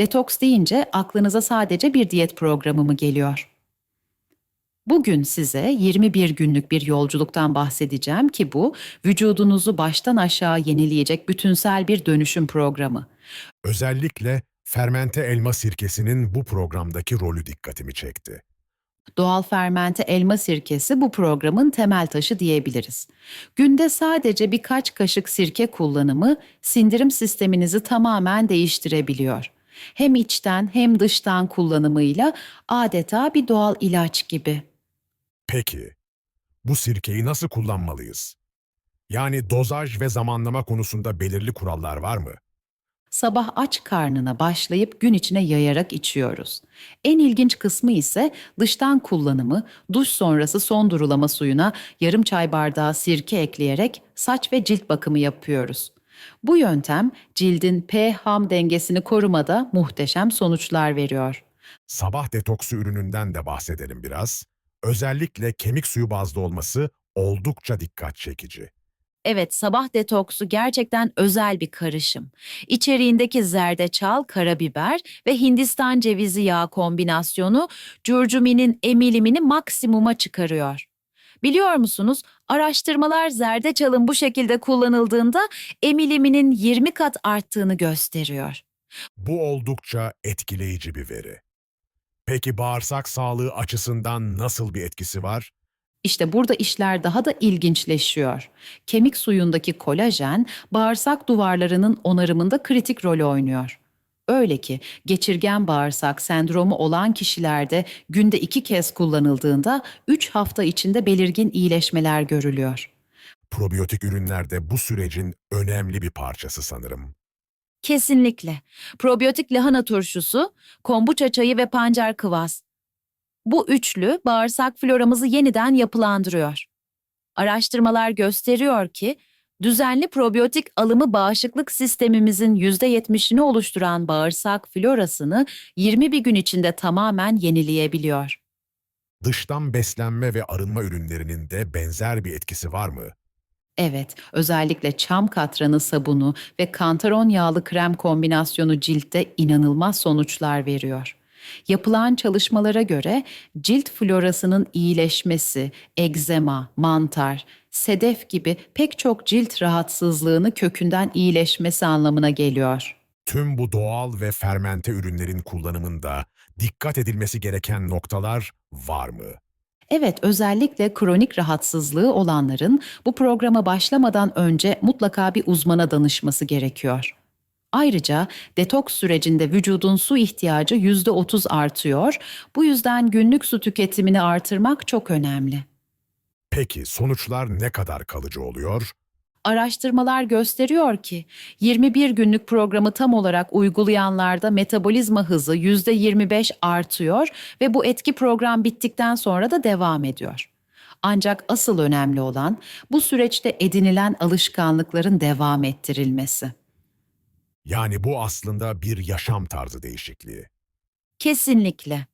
Detoks deyince aklınıza sadece bir diyet programı mı geliyor? Bugün size 21 günlük bir yolculuktan bahsedeceğim ki bu vücudunuzu baştan aşağı yenileyecek bütünsel bir dönüşüm programı. Özellikle fermente elma sirkesinin bu programdaki rolü dikkatimi çekti. Doğal fermente elma sirkesi bu programın temel taşı diyebiliriz. Günde sadece birkaç kaşık sirke kullanımı sindirim sisteminizi tamamen değiştirebiliyor. Hem içten hem dıştan kullanımıyla adeta bir doğal ilaç gibi. Peki, bu sirkeyi nasıl kullanmalıyız? Yani dozaj ve zamanlama konusunda belirli kurallar var mı? Sabah aç karnına başlayıp gün içine yayarak içiyoruz. En ilginç kısmı ise dıştan kullanımı, duş sonrası son durulama suyuna yarım çay bardağı sirke ekleyerek saç ve cilt bakımı yapıyoruz. Bu yöntem cildin pH dengesini korumada muhteşem sonuçlar veriyor. Sabah detoksu ürününden de bahsedelim biraz. Özellikle kemik suyu bazlı olması oldukça dikkat çekici. Evet, sabah detoksu gerçekten özel bir karışım. İçeriğindeki zerdeçal, karabiber ve Hindistan cevizi yağı kombinasyonu curcuminin emilimini maksimuma çıkarıyor. Biliyor musunuz, araştırmalar zerdeçalın bu şekilde kullanıldığında emiliminin 20 kat arttığını gösteriyor. Bu oldukça etkileyici bir veri. Peki bağırsak sağlığı açısından nasıl bir etkisi var? İşte burada işler daha da ilginçleşiyor. Kemik suyundaki kolajen bağırsak duvarlarının onarımında kritik rol oynuyor. Öyle ki geçirgen bağırsak sendromu olan kişilerde günde iki kez kullanıldığında 3 hafta içinde belirgin iyileşmeler görülüyor. Probiyotik ürünler de bu sürecin önemli bir parçası sanırım. Kesinlikle. Probiyotik lahana turşusu, kombuça çayı ve pancar kıvas. Bu üçlü bağırsak floramızı yeniden yapılandırıyor. Araştırmalar gösteriyor ki düzenli probiyotik alımı bağışıklık sistemimizin %70'ini oluşturan bağırsak florasını 21 gün içinde tamamen yenileyebiliyor. Dıştan beslenme ve arınma ürünlerinin de benzer bir etkisi var mı? Evet, özellikle çam katranı sabunu ve kantaron yağlı krem kombinasyonu ciltte inanılmaz sonuçlar veriyor. Yapılan çalışmalara göre cilt florasının iyileşmesi, egzema, mantar, sedef gibi pek çok cilt rahatsızlığını kökünden iyileşmesi anlamına geliyor. Tüm bu doğal ve fermente ürünlerin kullanımında dikkat edilmesi gereken noktalar var mı? Evet, özellikle kronik rahatsızlığı olanların bu programa başlamadan önce mutlaka bir uzmana danışması gerekiyor. Ayrıca detoks sürecinde vücudun su ihtiyacı %30 artıyor. Bu yüzden günlük su tüketimini artırmak çok önemli. Peki sonuçlar ne kadar kalıcı oluyor? Araştırmalar gösteriyor ki 21 günlük programı tam olarak uygulayanlarda metabolizma hızı %25 artıyor ve bu etki program bittikten sonra da devam ediyor. Ancak asıl önemli olan bu süreçte edinilen alışkanlıkların devam ettirilmesi. Yani bu aslında bir yaşam tarzı değişikliği. Kesinlikle.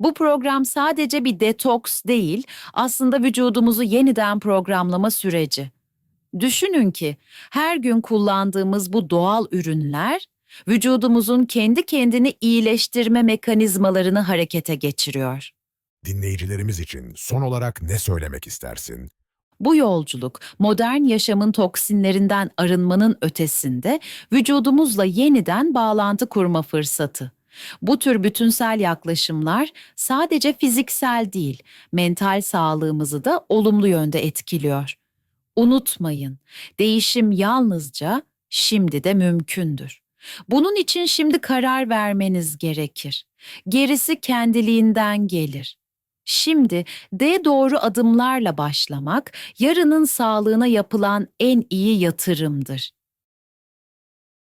Bu program sadece bir detoks değil, aslında vücudumuzu yeniden programlama süreci. Düşünün ki her gün kullandığımız bu doğal ürünler vücudumuzun kendi kendini iyileştirme mekanizmalarını harekete geçiriyor. Dinleyicilerimiz için son olarak ne söylemek istersin? Bu yolculuk modern yaşamın toksinlerinden arınmanın ötesinde vücudumuzla yeniden bağlantı kurma fırsatı. Bu tür bütünsel yaklaşımlar sadece fiziksel değil, mental sağlığımızı da olumlu yönde etkiliyor. Unutmayın, değişim yalnızca şimdi de mümkündür. Bunun için şimdi karar vermeniz gerekir. Gerisi kendiliğinden gelir. Şimdi de doğru adımlarla başlamak yarının sağlığına yapılan en iyi yatırımdır.